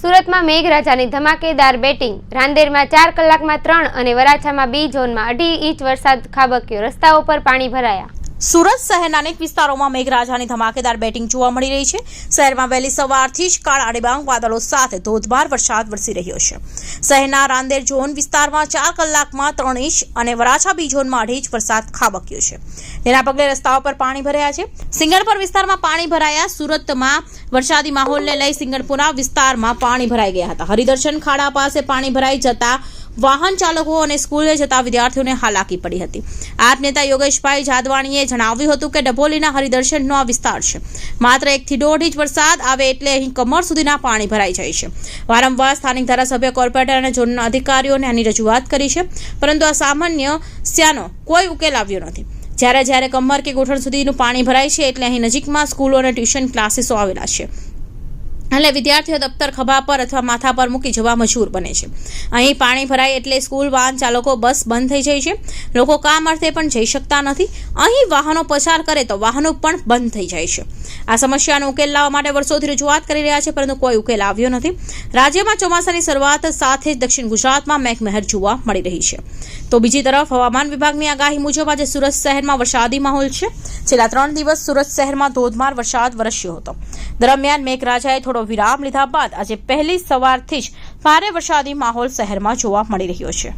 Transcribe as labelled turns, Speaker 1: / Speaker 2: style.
Speaker 1: સુરતમાં મેઘરાજાની ધમાકેદાર બેટિંગ. રાંદેરમાં ચાર કલાકમાં ત્રણ અને વરાછામાં બી ઝોનમાં અઢી ઇંચ વરસાદ ખાબક્યો. રસ્તાઓ પર પાણી ભરાયા.
Speaker 2: સુરત શહેરના અનેક વિસ્તારોમાં મેઘરાજાની ધમાકેદાર બેટિંગ જોવા મળી રહી છે. શહેરમાં વહેલી સવારથી જ કાળા ડિબાંગ વાદળો સાથે ધોધમાર વરસાદ વરસી રહ્યો છે. શહેરના રાંદેર ઝોન વિસ્તારમાં ચાર કલાકમાં ત્રણ ઇંચ અને વરાછા બી ઝોનમાં અઢી ઇંચ વરસાદ ખાબક્યો છે. તેના પગલે રસ્તાઓ પર પાણી ભરાયા છે. સિંગણપુર વિસ્તારમાં પાણી ભરાયા. સુરતમાં વરસાદી માહોલને લઈ સિંગણપુરા વિસ્તારમાં પાણી ભરાઈ ગયા હતા. હરિદર્શન ખાડા પાસે પાણી ભરાઈ જતા વાહન ચાલકો અને સ્કૂલે જતા વિદ્યાર્થીઓને હાલાકી પડી હતી. આપ નેતા યોગેશભાઈ જાદવાણીએ જણાવ્યું હતું કે ડભોલીના હરિદર્શનનો આ વિસ્તાર છે. માત્ર એકથી દોઢ ઇંચ વરસાદ આવે એટલે અહીં કમર સુધીના પાણી ભરાઈ જાય છે. વારંવાર સ્થાનિક ધારાસભ્ય, કોર્પોરેટર અને ઝોનના અધિકારીઓને આની રજૂઆત કરી છે, પરંતુ આ સામાન્ય સ્યાનો કોઈ ઉકેલ આવ્યો નથી. જ્યારે જ્યારે કમર કે ગોઠણ સુધીનું પાણી ભરાય છે એટલે અહીં નજીકમાં સ્કૂલો અને ટ્યુશન ક્લાસીસો આવેલા છે. એટલે વિદ્યાર્થીઓ દફતર ખભા પર અથવા માથા પર મૂકી જવા મજબૂર બને છે. અહીં પાણી ભરાય એટલે સ્કૂલ વાહન ચાલકો બસ બંધ થઈ જાય છે. લોકો કામ અર્થે પણ જઈ શકતા નથી. અહીં વાહનો પસાર કરે તો વાહનો પણ બંધ થઈ જાય છે. આ સમસ્યાનો ઉકેલ લાવવા માટે વર્ષોથી રજૂઆત કરી રહ્યા છે, પરંતુ કોઈ ઉકેલ આવ્યો નથી. રાજ્યમાં ચોમાસાની શરૂઆત સાથે જ દક્ષિણ ગુજરાતમાં મેઘમહેર જોવા મળી રહી છે. તો બીજી તરફ હવામાન વિભાગની આગાહી મુજબ આજે સુરત શહેરમાં વરસાદી માહોલ છે. છેલ્લા ત્રણ દિવસ સુરત શહેરમાં ધોધમાર વરસાદ વરસ્યો હતો. દરમિયાન મેઘરાજાએ થોડો વિરામ લીધા બાદ આજે પહેલી સવારથી જ ભારે વરસાદી માહોલ શહેરમાં જોવા મળી રહ્યો છે.